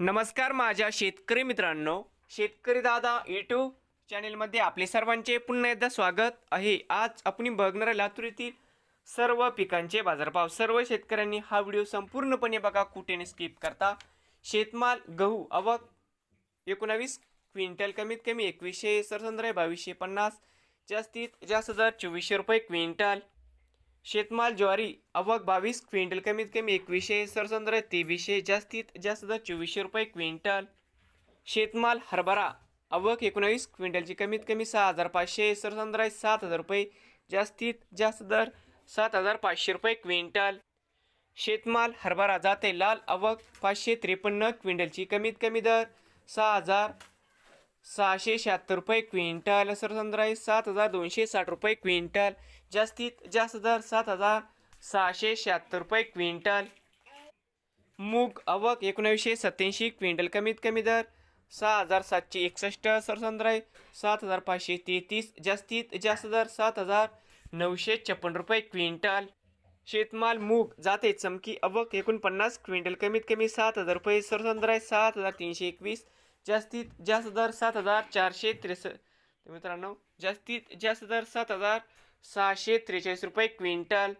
नमस्कार माझ्या शेतकरी मित्रांनो. शेतकरी दादा यूट्यूब चॅनेलमध्ये आपले सर्वांचे पुन्हा एकदा स्वागत आहे. आज आपण बघणार लातूर येथील सर्व पिकांचे बाजारभाव. सर्व शेतकऱ्यांनी हा व्हिडिओ संपूर्णपणे बघा कुठेने स्किप करता. शेतमाल गहू आवक एकोणावीस क्विंटल कमीत कमी एकवीसशे सरसंद्र बावीसशे पन्नास जास्तीत जास्त दर चोवीसशे रुपये क्विंटल. शेतमाल ज्वारी अवक बावीस क्विंटल कमीत कमी एकवीसशे सरसंद्र तेवीसशे जास्तीत जास्त दर चोवीसशे रुपये क्विंटल. शेतमाल हरभरा अवघ एकोणावीस क्विंटलची कमीत कमी सहा हजार पाचशे सरसंद्र सात हजार रुपये जास्तीत जास्त दर सात हजार पाचशे रुपये क्विंटल. शेतमाल हरभरा जाते लाल अवक पाचशे त्रेपन्न क्विंटलची कमीत कमी दर सहा हजार सहाशे शहात्तर रुपये क्विंटल सरसंद्र आहे सात हजार दोनशे साठ रुपये क्विंटल जास्तीत जास्त दर सात हजार सहाशे शहात्तर रुपये क्विंटल. मूग आवक एकोणावीसशे सत्याऐंशी क्विंटल कमीत कमी दर सहा हजार सातशे एकसष्ट सरसंद्र आहे सात हजार पाचशे तेहतीस जास्तीत जास्त दर सात हजार नऊशे छप्पन्न रुपये क्विंटल. शेतमाल मूग जाते चमकी अवक एकोणपन्नास क्विंटल कमीत कमी सात हजार रुपये सरसंद्र आहे सात हजार तीनशे एकवीस जास्तीत जास्त दर सात हजार चारशे त्रेसष्ट. मित्रांनो जास्तीत जास्त दर सात हजार सहाशे त्रेचाळीस रुपये क्विंटल.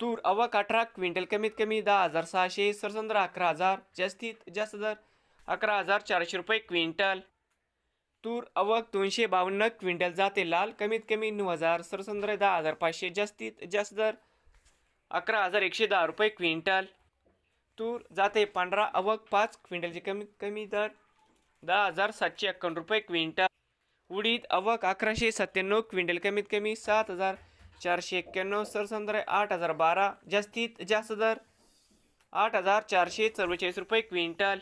तूर अवक अठरा क्विंटल कमीत कमी दहा हजार सहाशे सरसंद्र अकरा हजार जास्तीत जास्त दर अकरा हजार चारशे रुपये क्विंटल. तूर अवक दोनशे बावन्न क्विंटल जाते लाल कमीत कमी नऊ हजार सरसंद्र दहा हजार पाचशे जास्तीत जास्त दर अकरा हजार एकशे दहा रुपये क्विंटल. तूर जाते पांढरा अवक पाच क्विंटलचे कमीत कमी दर दहा हजार सातशे एक्कावन्न रुपये क्विंटल. उडीद अवक अकराशे सत्त्याण्णव क्विंटल कमीत कमी सात हजार चारशे एक्क्याण्णव सरसंद्र आठ हजार बारा जास्तीत जास्त दर आठ हजार चारशे चव्वेचाळीस रुपये क्विंटल.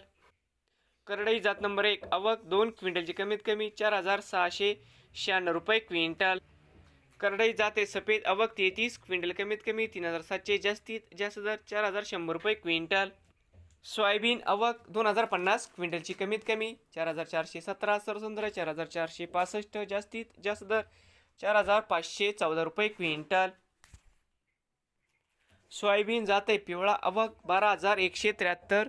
करडई जात नंबर एक अवक दोन क्विंटलची कमीत कमी चार हजार सहाशे शहाण्णव रुपये क्विंटल. करडई जाते सफेद अवक तेहतीस क्विंटल कमीत कमी तीन हजार सातशे जास्तीत जास्त दर चार हजार शंभर रुपये क्विंटल. सोयाबीन अवक दोन हजार पन्नास क्विंटलची कमीत कमी चार हजार चारशे सतरा सरसंद्र चार हजार चारशे पासष्ट जास्तीत जास्त दर चार हजार पाचशे चौदा रुपये क्विंटल. सोयाबीन जाते पिवळा अवक बारा हजार एकशे त्र्याहत्तर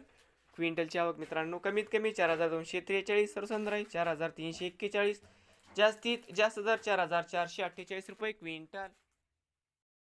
क्विंटलची आवक मित्रांनो कमीत कमी चार हजार दोनशे त्रेचाळीस सरसंद्राई चार हजार तीनशे एक्केचाळीस जास्तीत जास्त दर चार हजार चारशे अठ्ठेचाळीस रुपये क्विंटल.